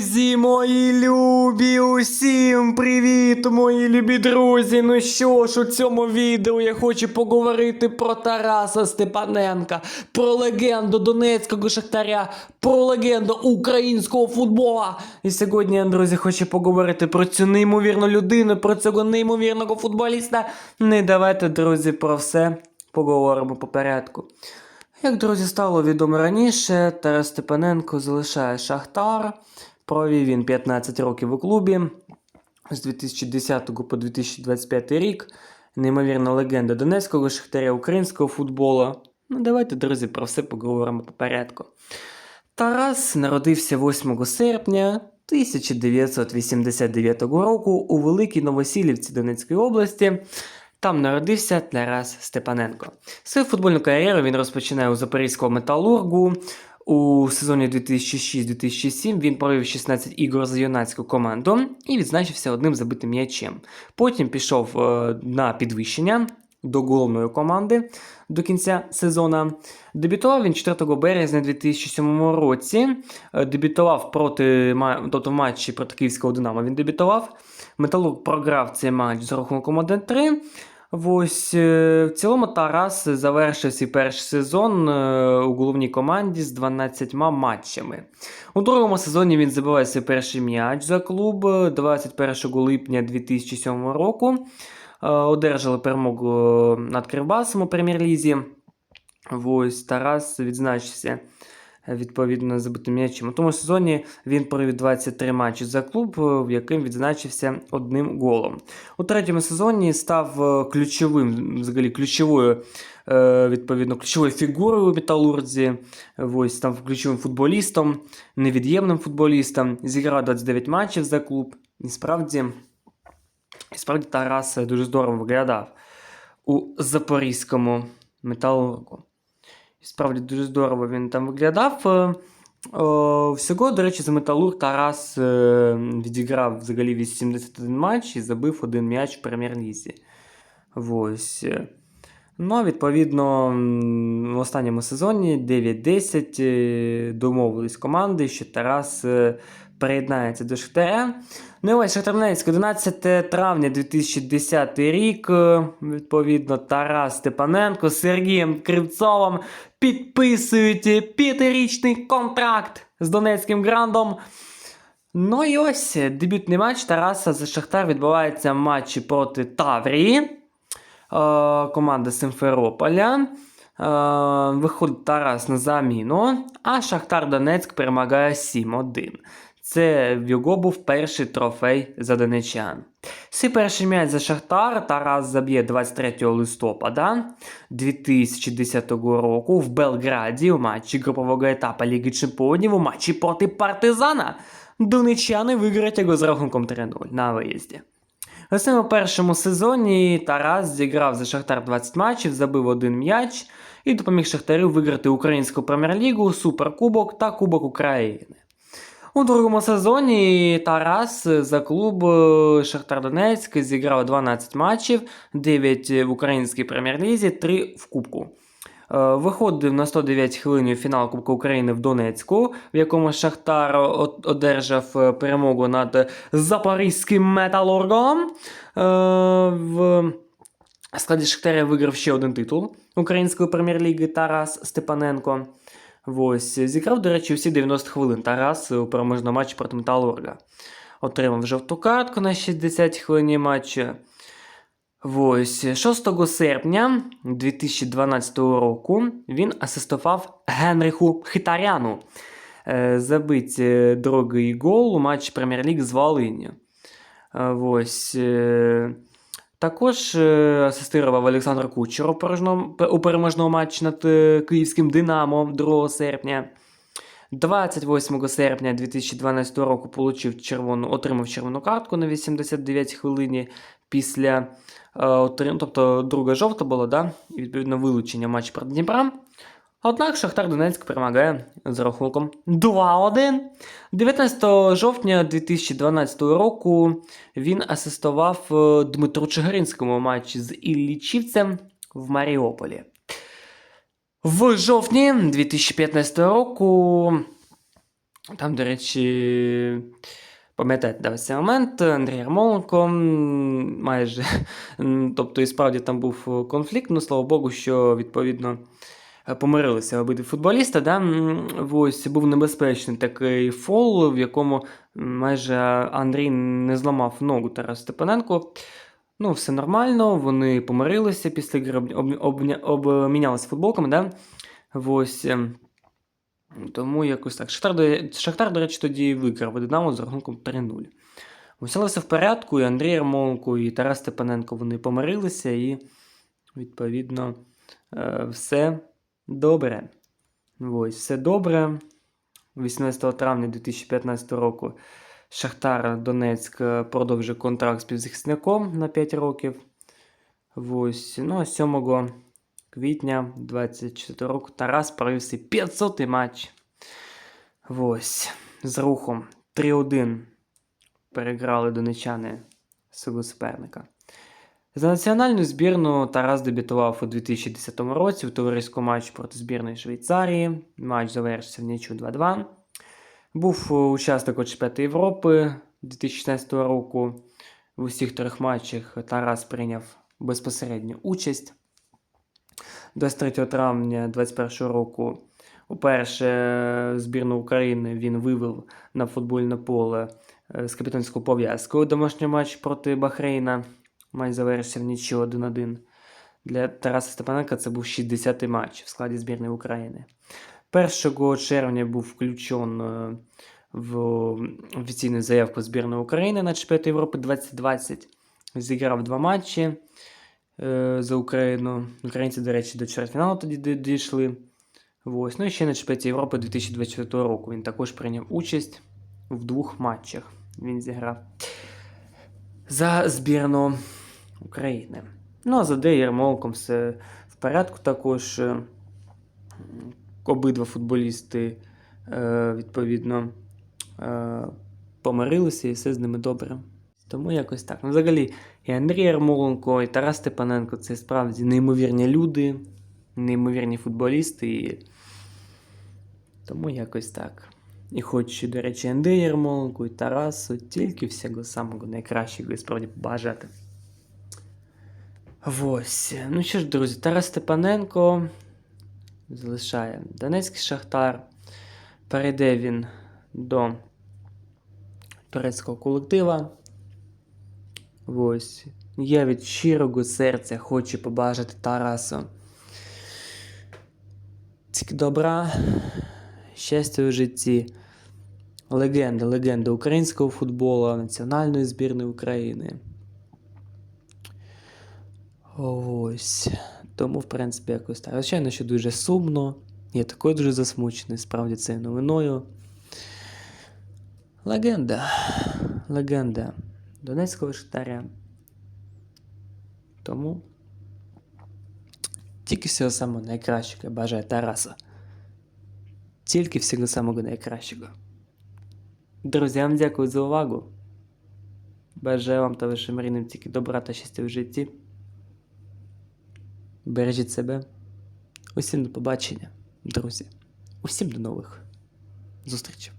Друзі, мої любі, усім привіт, мої любі друзі. Ну що ж, у цьому відео я хочу поговорити про Тараса Степаненка, про легенду Донецького Шахтаря, про легенду українського футбола. І сьогодні я, друзі, хочу поговорити про цю неймовірну людину, про цього неймовірного футболіста. Не давайте, друзі, про все поговоримо по порядку. Як друзі стало відомо раніше, Тарас Степаненко залишає Шахтар. Провів він 15 років у клубі з 2010 по 2025 рік. Неймовірна легенда Донецького Шахтаря, українського футболу. Ну, давайте, друзі, про все поговоримо по порядку. Тарас народився 8 серпня 1989 року у Великій Новосілівці Донецької області. Там народився Тарас Степаненко. Свою футбольну кар'єру він розпочинає у Запорізького металургу. У сезоні 2006-2007 він провів 16 ігор за юнацьку команду і відзначився одним забитим м'ячем. Потім пішов е, на підвищення до головної команди до кінця сезону. Дебютував він 4 березня 2007 році. Е, Дебютував проти тобто в матчі проти Київського Динамо. Він дебютував. Металург програв цей матч з рахунком 1-3. Ось е, в цілому Тарас завершив свій перший сезон е, у головній команді з 12 матчами. У другому сезоні він забиває свій перший м'яч за клуб е, 21 липня 2007 року. Е, Одержали перемогу над Кривбасом у прем'єр-лізі. Ось Тарас відзначився е, відповідно забитим м'ячем. У тому сезоні він провів 23 матчі за клуб, е, в яким відзначився одним голом. У третьому сезоні став е, ключовим, взагалі ключовою, е, відповідно, ключовою фігурою у металурзі. Ось став ключовим футболістом, невід'ємним футболістом. Зіграв 29 матчів за клуб. І справді, і справді Тарас е, дуже здорово виглядав у запорізькому металургу. І Справді дуже здорово він там виглядав. Е, о, Всього, до речі, за металург Тарас е, відіграв взагалі 81 матч і забив один м'яч в прем'єр-лізі. Ось. Ну, відповідно, в останньому сезоні 9-10 е, домовились команди, що Тарас е, приєднається до Шахтаря. Ну і ось Шахтар 11 травня 2010 рік. е, Відповідно, Тарас Степаненко з Сергієм Кривцовим підписують п'ятирічний контракт з Донецьким грандом. Ну і ось дебютний матч Тараса за Шахтар відбувається в матчі проти Таврії, команда Симферополя. Е, Виходить Тарас на заміну, а Шахтар Донецьк перемагає 7-1. Це в його був перший трофей за донечан. Свій перший м'яч за Шахтар Тарас заб'є 23 листопада 2010 року в Белграді у матчі групового етапу Ліги Чемпіонів у матчі проти Партизана. Донечани виграють його з рахунком 3-0 на виїзді. У своєму першому сезоні Тарас зіграв за Шахтар 20 матчів, забив один м'яч і допоміг Шахтарю виграти українську прем'єр-лігу, Суперкубок та Кубок України. У другому сезоні Тарас за клуб е, Шахтар Донецьк зіграв 12 матчів, 9 в українській прем'єр-лізі, 3 в Кубку. Е, Виходив на 109 хвилин фінал Кубка України в Донецьку, в якому Шахтар одержав е, перемогу над Запорізьким металургом. Е, В складі Шахтаря виграв ще один титул української прем'єр-ліги Тарас Степаненко. Ось, зіграв, до речі, всі 90 хвилин Тарас у переможному матчі проти Металурга. Отримав жовту картку на 60 хвилині матчу. Ось, 6 серпня 2012 року він асистував Генриху Хитаряну. Е, Забить е, другий гол у матчі Прем'єр-ліг з Волиню. Е, Ось. Також асистував Олександр Кучер у переможному, матчі над Київським Динамо 2 серпня. 28 серпня 2012 року получив червону, отримав червону картку на 89 хвилині після отрим, тобто друга жовта була, да? і відповідно вилучення матчу проти Дніпра. Однак Шахтар Донецьк перемагає з рахунком 2-1. 19 жовтня 2012 року він асистував е, Дмитру Чигиринському матчі з Іллічівцем в Маріуполі. В жовтні 2015 року Там, до речі, пам'ятаєте, ось цей момент Андрій Ярмоленко майже. Тобто, і справді там був конфлікт, ну слава Богу, що відповідно е, помирилися обидві футболісти. Да? Ось був небезпечний такий фол, в якому майже Андрій не зламав ногу Тарас Степаненко. Ну, все нормально, вони помирилися після гри, обмінялися футболками, да? Ось. Тому якось так. Шахтар, Шахтар, до речі, тоді виграв Динамо з рахунком 3-0. Ось, все в порядку, і Андрій Ярмоленко, і Тарас Степаненко вони помирилися, і, відповідно, е, все добре. Ось, все добре. 18 травня 2015 року Шахтар Донецьк е, продовжує контракт з півзахисником на 5 років. Ось, ну, а 7 квітня 24 року Тарас провів свій 500 матч. Ось, з рухом 3-1 переграли донечани свого суперника. За національну збірну Тарас дебютував у 2010 році у товариському матчі проти збірної Швейцарії. Матч завершився в нічу 2-2. Був учасником чемпіонату Європи 2016 року. В усіх трьох матчах Тарас прийняв безпосередню участь. 23 травня 2021 року уперше збірну України він вивів на футбольне поле е, з капітанською пов'язкою домашній матч проти Бахрейна. Матч завершився в нічого 1-1. Для Тараса Степаненка це був 60-й матч в складі збірної України. 1 червня був включен е, в офіційну заявку збірної України на чемпіонат Європи 2020. Зіграв два матчі е, за Україну. Українці, до речі, до чвертьфіналу тоді дійшли. Ось. Ну і ще на чемпіонаті Європи 2024 року. Він також прийняв участь в двох матчах. Він зіграв за збірну України. Ну, а за Де Єрмолком все в порядку також. е, Обидва футболісти, е, відповідно, е, помирилися і все з ними добре. Тому якось так. Ну, взагалі, і Андрій Ярмоленко, і Тарас Степаненко це справді неймовірні люди, неймовірні футболісти. І... Тому якось так. І хочу, до речі, Андрій Ярмоленко і Тарасу тільки всього самого найкращого і справді бажати. Ось. Ну що ж, друзі, Тарас Степаненко залишає Донецький Шахтар. Перейде він до турецького колектива. Ось. Я від щирого серця хочу побажати Тарасу. Тільки добра, щастя у житті. Легенда, легенда українського футболу, національної збірної України. Ось. Тому, в принципі, якось так. Звичайно, що дуже сумно. Я такий дуже засмучений, справді цією новиною. Легенда. Легенда Донецького Шахтаря. Тому тільки всього самого найкращого я бажаю Тараса. Тільки всього самого найкращого. Друзі, вам дякую за увагу. Бажаю вам та вашим рідним тільки добра та щастя в житті. Бережіть себе. Усім до побачення, друзі. Усім до нових зустрічей.